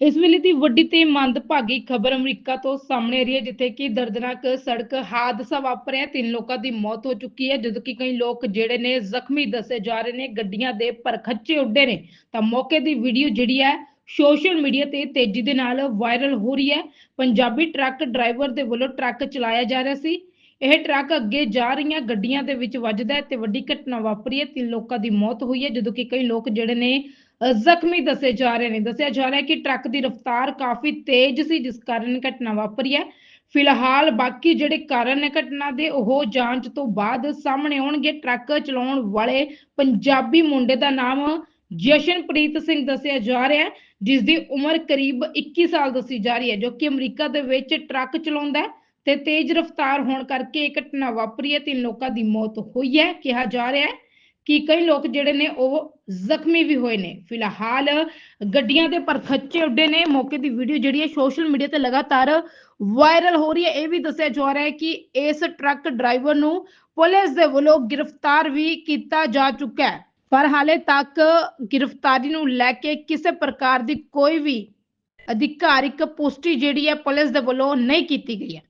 ਇਸ ਵੇਲੇ ਦੀ ਵੱਡੀ ਤੇ ਮੰਦਭਾਗੀ ਖਬਰ ਅਮਰੀਕਾ ਤੋਂ ਸਾਹਮਣੇ ਆ ਰਹੀ ਹੈ, ਜਿੱਥੇ ਕਿ ਦਰਦਨਾਕ ਸੜਕ ਹਾਦਸਾ ਵਾਪਰਿਆ ਤਿੰਨ ਲੋਕਾਂ ਦੀ ਮੌਤ ਹੋ ਚੁੱਕੀ ਹੈ, ਜਦੋਂ ਕਿ ਕਈ ਲੋਕ ਜਿਹੜੇ ਨੇ ਜ਼ਖਮੀ ਦੱਸੇ ਜਾ ਰਹੇ ਨੇ, ਗੱਡੀਆਂ ਦੇ ਪਰਖੱਚੇ ਉੱਡੇ ਨੇ। ਤਾਂ ਮੌਕੇ ਦੀ ਵੀਡੀਓ ਜਿਹੜੀ ਹੈ, ਸੋਸ਼ਲ ਮੀਡੀਆ ਤੇ ਤੇਜ਼ੀ ਦੇ ਨਾਲ ਵਾਇਰਲ ਹੋ ਰਹੀ ਹੈ। ਪੰਜਾਬੀ ਟਰੱਕ ਡਰਾਈਵਰ ਦੇ ਵੱਲੋਂ ਟਰੱਕ ਚਲਾਇਆ ਜਾ ਰਿਹਾ ਸੀ। ਇਹ ਟਰੱਕ ਅੱਗੇ ਜਾ ਰਹੀਆਂ ਗੱਡੀਆਂ ਦੇ ਵਿੱਚ ਵੱਜਦਾ ਹੈ ਤੇ ਵੱਡੀ ਘਟਨਾ ਵਾਪਰੀ ਹੈ। ਤਿੰਨ ਲੋਕਾਂ ਦੀ ਮੌਤ ਹੋਈ ਹੈ ਜਦੋਂ ਕਿ ਕਈ ਲੋਕ ਜਿਹੜੇ ਨੇ ਅ, ਜ਼ਖਮੀ ਦੱਸੇ ਜਾ ਰਹੇ ਨੇ। ਦੱਸਿਆ ਜਾ ਰਿਹਾ ਹੈ ਕਿ ਟਰੱਕ ਦੀ ਰਫ਼ਤਾਰ ਕਾਫੀ ਤੇਜ਼ ਸੀ ਜਿਸ ਕਾਰਨ ਘਟਨਾ ਵਾਪਰੀ ਹੈ। ਫਿਲਹਾਲ ਬਾਕੀ ਜਿਹੜੇ ਕਾਰਨ ਨੇ ਘਟਨਾ ਦੇ ਉਹ ਜਾਂਚ ਤੋਂ ਬਾਅਦ ਸਾਹਮਣੇ ਆਉਣਗੇ। ਟਰੱਕ ਚਲਾਉਣ ਵਾਲੇ ਪੰਜਾਬੀ ਮੁੰਡੇ ਦਾ ਨਾਮ ਜਸ਼ਨਪ੍ਰੀਤ ਸਿੰਘ ਦੱਸਿਆ ਜਾ ਰਿਹਾ ਹੈ ਜਿਸ ਦੀ ਉਮਰ ਕਰੀਬ 21 ਸਾਲ ਦੱਸੀ ਜਾ ਰਹੀ ਹੈ ਜੋ ਕਿ ਅਮਰੀਕਾ ਦੇ ਵਿੱਚ ਟਰੱਕ ਚਲਾਉਂਦਾ ਹੈ। ਤੇ ਤੇਜ਼ ਰਫ਼ਤਾਰ ਹੋਣ ਕਰਕੇ ਇਹ ਘਟਨਾ ਵਾਪਰੀ ਹੈ ਤਿੰਨ ਲੋਕਾਂ ਦੀ ਮੌਤ ਹੋਈ ਹੈ। ਕਿਹਾ ਜਾ ਰਿਹਾ ਹੈ ਕਿ ਕਈ ਲੋਕ ਜਿਹੜੇ ਨੇ ਉਹ ਜ਼ਖਮੀ ਵੀ ਹੋਏ ਨੇ। ਫਿਲਹਾਲ ਗੱਡੀਆਂ ਦੇ ਪਰਖੱਚੇ ਉੱਡੇ ਨੇ। ਮੌਕੇ ਦੀ ਵੀਡੀਓ ਜਿਹੜੀ ਹੈ ਸੋਸ਼ਲ ਮੀਡੀਆ ਤੇ ਲਗਾਤਾਰ ਵਾਇਰਲ ਹੋ ਰਹੀ ਹੈ। ਇਹ ਵੀ ਦੱਸਿਆ ਜਾ ਰਿਹਾ ਹੈ ਕਿ ਇਸ ਟਰੱਕ ਡਰਾਈਵਰ ਨੂੰ ਪੁਲਿਸ ਦੇ ਵੱਲੋਂ ਗ੍ਰਿਫਤਾਰ ਵੀ ਕੀਤਾ ਜਾ ਚੁੱਕਾ ਹੈ। ਪਰ ਹਾਲੇ ਤੱਕ ਗ੍ਰਿਫਤਾਰੀ ਨੂੰ ਲੈ ਕੇ ਕਿਸੇ ਪ੍ਰਕਾਰ ਦੀ ਕੋਈ ਵੀ ਅਧਿਕਾਰਿਕ ਪੁਸ਼ਟੀ ਜਿਹੜੀ ਹੈ ਪੁਲਿਸ ਦੇ ਵੱਲੋਂ ਨਹੀਂ ਕੀਤੀ ਗਈ ਹੈ।